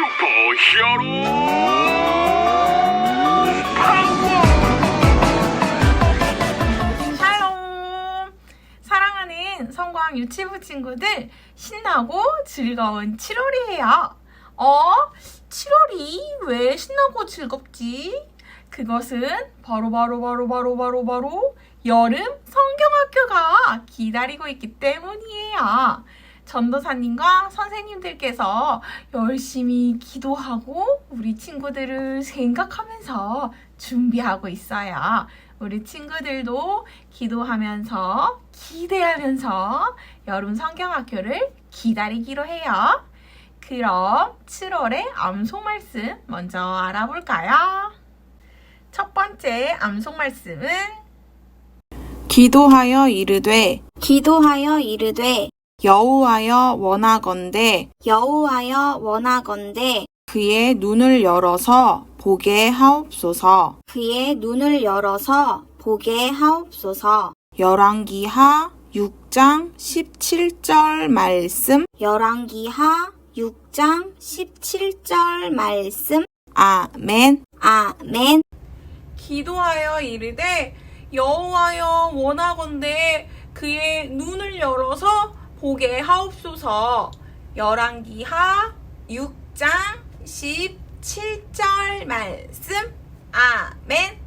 슈퍼 히어로 파워 샬롬! 사랑하는 성광 유치부 친구들, 신나고 즐거운 7월이에요. 어? 7월이 왜 신나고 즐겁지? 그것은 바로 바로 바로 바로 바로 바로 여름 성경학교가 기다리고 있기 때문이에요. 전도사님과 선생님들께서 열심히 기도하고 우리 친구들을 생각하면서 준비하고 있어요. 우리 친구들도 기도하면서 기대하면서 여름 성경학교를 기다리기로 해요. 그럼 7월의 암송 말씀 먼저 알아볼까요? 첫 번째 암송 말씀은 기도하여 이르되 기도하여 이르되 여호하여 원하건대 여호하여 원하건대 그의 눈을 열어서 보게 하옵소서. 그의 눈을 열어서 보게 하옵소서. 열왕기하 6장 17절 말씀. 열왕기하 6장 17절 말씀. 아멘. 아멘. 기도하여 이르되 여호와여 원하건대 그의 눈을 열어서 보게 하옵소서. 열왕기하 6장 17절 말씀. 아멘.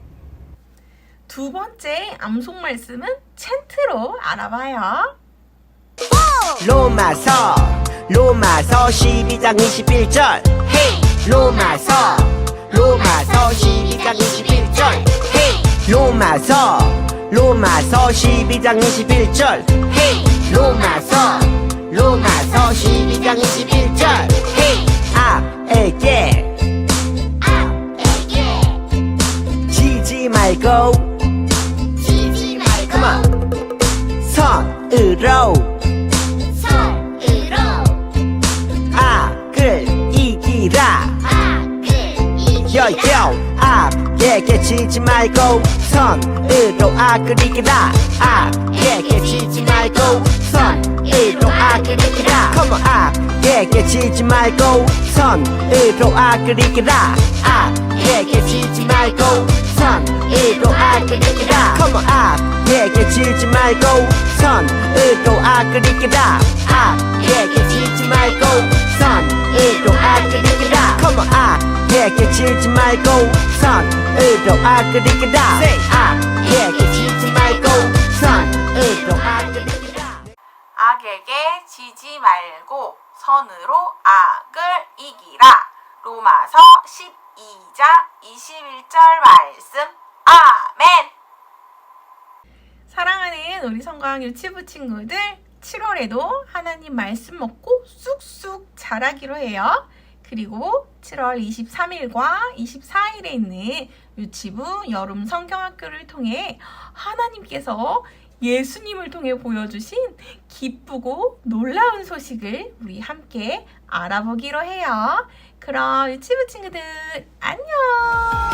두 번째 암송 말씀은 챈트로 알아봐요. 로마서 로마서 12장 21절 헤이 로마서 로마서 12장 21절 헤이 로마서 로마서 12장 21절. 헤이 로마서 로마서 12장 21절. 헤이 아에게. 지지 말고. 지지 말고. Come on. 선으로 여여 악에게 지지 말고 선으로 악을 이기라. 악에게 지지 말고 선으로 악을 이기라. Come on 악에게 지지 말고 선으로 악을 이기라. 악에게 지지 말고 선으로 악을 이기라. Come on 악에게 지지 말고 선으로 악을 이기라. 악에게 지지 말고 선 악에게 지지 말고 선으로 악을 이기라 Say 악에게 지지 말고 선으로 이기라 악에게 지지 말고 선으로 악을 이기라. 로마서 12장 21절 말씀. 아멘. 사랑하는 우리 성광 유치부 친구들, 7월에도 하나님 말씀 먹고 쑥쑥 자라기로 해요. 그리고 7월 23일과 24일에 있는 유치부 여름 성경학교를 통해 하나님께서 예수님을 통해 보여주신 기쁘고 놀라운 소식을 우리 함께 알아보기로 해요. 그럼 유치부 친구들 안녕!